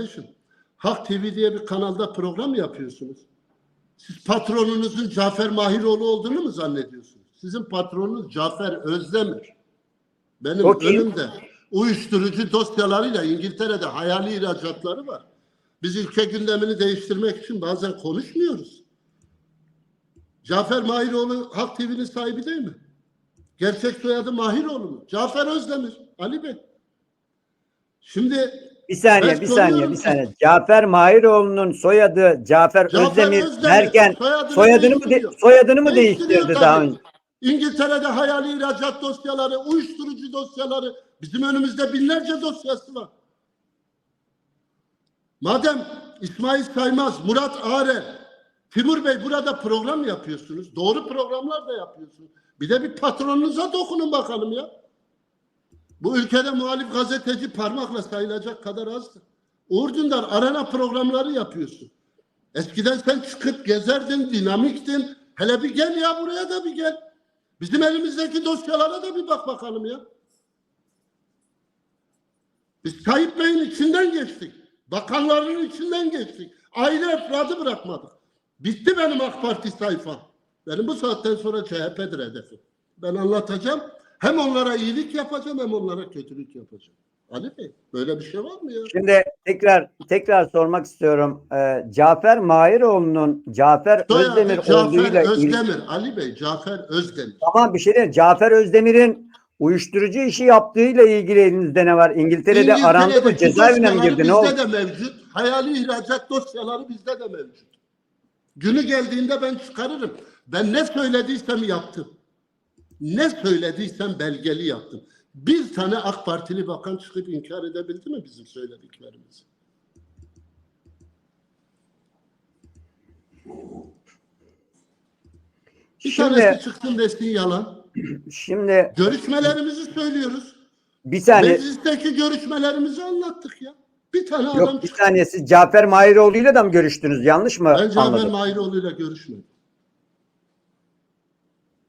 Kardeşim, Hak TV diye bir kanalda program yapıyorsunuz. Siz patronunuzun Cafer Mahiroğlu olduğunu mu zannediyorsunuz? Sizin patronunuz Cafer Özdemir. Benim kim? önümde uyuşturucu dosyalarıyla İngiltere'de hayali ihracatları var. Biz ülke gündemini değiştirmek için bazen konuşmuyoruz. Cafer Mahiroğlu Hak TV'nin sahibi değil mi? Gerçek soyadı Mahiroğlu mu? Cafer Özdemir. Ali Bey. Şimdi Bir saniye, Ben bir saniye, bir saniye. Cafer Mahiroğlu'nun soyadı Cafer, Cafer Özdemir, Özdemir, derken soyadını soyadını mı de- soyadını mı değiştirdi daha önce? İngiltere'de hayali ihracat dosyaları, uyuşturucu dosyaları, bizim önümüzde binlerce dosyası var. Madem İsmail Saymaz, Murat Ağre, Timur Bey burada program yapıyorsunuz. Doğru programlar da yapıyorsunuz. Bir de bir patronunuza dokunun bakalım ya. Bu ülkede muhalif gazeteci parmakla sayılacak kadar azdır. Uğur Dündar arena programları yapıyorsun. Eskiden sen çıkıp gezerdin, dinamiktin. Hele bir gel ya buraya da bir gel. Bizim elimizdeki dosyalara da bir bak bakalım ya. Biz Tayyip Bey'in içinden geçtik. Bakanların içinden geçtik. Aile efradı bırakmadık. Bitti benim AK Parti sayfam. Benim bu saatten sonra CHP'dir hedefim. Ben anlatacağım. Hem onlara iyilik yapacağım hem onlara kötülük yapacağım. Ali Bey böyle bir şey var mı ya? Şimdi tekrar tekrar sormak istiyorum. Ee, Cafer Mahiroğlu'nun Cafer Soyadı Özdemir Cafer olduğuyla ilgili Özdemir. Ali Bey Cafer Özdemir. Tamam bir şey değil. Cafer Özdemir'in uyuşturucu işi yaptığıyla ilgili elinizde ne var? İngiltere'de arandı mı? Cezaevine mi girdi? Ne oldu? Bizde de mevcut. Hayali ihracat dosyaları bizde de mevcut. Günü geldiğinde ben çıkarırım. Ben ne söylediysem yaptım. Ne söylediysem belgeli yaptım. Bir tane AK Partili bakan çıkıp inkar edebildi mi bizim söylediklerimizi? Bir Şimdi- tanesi çıksın desin yalan. Şimdi Görüşmelerimizi söylüyoruz. bir saniye Meclisteki görüşmelerimizi anlattık ya. Bir tane adam yok bir saniye siz Cafer Mahiroğlu'yla da mı görüştünüz? Yanlış mı Ben Cafer anladım? Mahiroğlu'yla görüşmedim.